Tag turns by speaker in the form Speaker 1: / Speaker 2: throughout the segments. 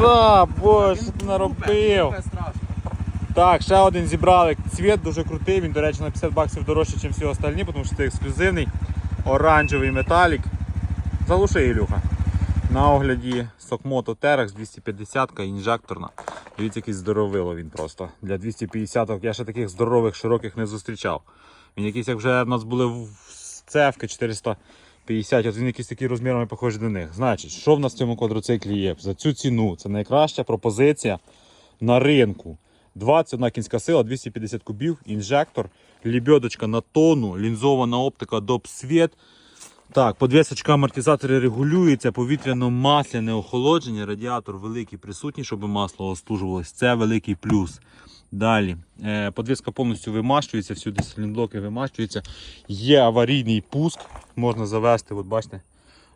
Speaker 1: Льоша, боже, що ти наробив. Так, ще один зібрали. Цвіт дуже крутий, він, до речі, на 50 баксів дорожче, ніж всі остальні, тому що це ексклюзивний оранжевий металік. Залуши, Ілюха. На огляді Сокмото Terex 250 інжекторна. Дивіться, який здоровило він просто. Для 250 я ще таких здорових, широких не зустрічав. Він якийсь, як вже в нас були в цевки 450, от він якийсь такий розмірами похожий до них. Значить, що в нас в цьому квадроциклі є? За цю ціну це найкраща пропозиція на ринку. 21 кінська сила, 250 кубів, інжектор, лібьодочка на тонну, лінзована оптика доп-світ. Так, подвісочка амортизатори регулюється, повітряно-масляне охолодження, радіатор великий присутній, щоб масло остужувалось. Це великий плюс. Далі, е, подвіска повністю вимащується, всюди силінблоки вимащуються. Є аварійний пуск, можна завести, от бачите,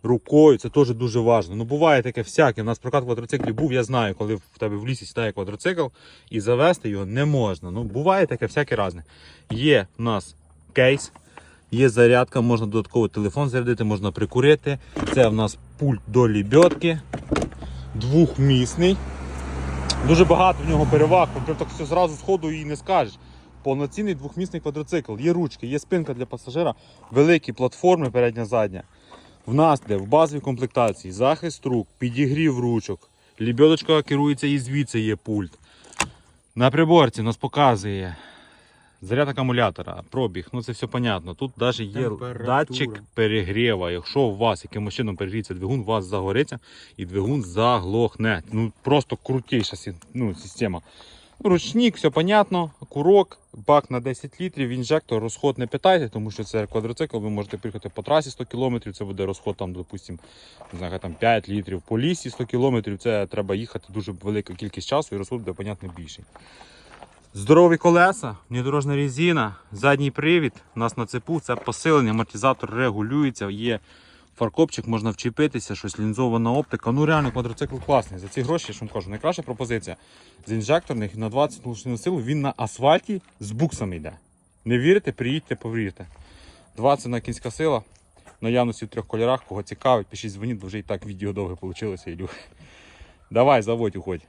Speaker 1: рукою. Це теж дуже важливо. Ну, буває таке всяке. У нас прокат квадроциклів був, я знаю, коли в тебе в лісі сідає квадроцикл і завести його не можна. Ну, буває таке всяке разне. Є в нас кейс. Є зарядка, можна додатково телефон зарядити, можна прикурити. Це в нас пульт до лібьотки. Двохмісний. Дуже багато в нього переваг. Так все зразу з ходу і не скажеш. Повноцінний двохмісний квадроцикл. Є ручки, є спинка для пасажира, великі платформи передня задня. В нас де в базовій комплектації захист рук, підігрів ручок. Лібьодочка керується і звідси є пульт. На приборці нас показує заряд акумулятора, пробіг, ну це все понятно. Тут навіть є
Speaker 2: Температура.
Speaker 1: датчик перегріва. Якщо у вас якимось чином перегріється двигун, у вас загориться і двигун заглохне. Ну просто крутіша ну, система. Ручник, все понятно, курок, бак на 10 літрів, інжектор, розход не питайте, тому що це квадроцикл, ви можете приїхати по трасі 100 км, це буде розход там, допустим, не знаю, там 5 літрів. По лісі 100 км, це треба їхати дуже велика кількість часу і розход буде, понятно, більший. Здорові колеса, внедорожна резина, задній привід. У нас на цепу це посилення, амортизатор регулюється, є фаркопчик, можна вчепитися, щось лінзована оптика. Ну реально квадроцикл класний. За ці гроші, ж вам кажу, найкраща пропозиція з інжекторних на 20 лошадиних сил. Він на асфальті з буксами йде. Не вірите, приїдьте, повірте. 20 на кінська сила. Наявності в трьох кольорах, кого цікавить, пишіть дзвоніть, бо вже і так відео довге вийшло, Ілюх. Давай, заводь, уходь.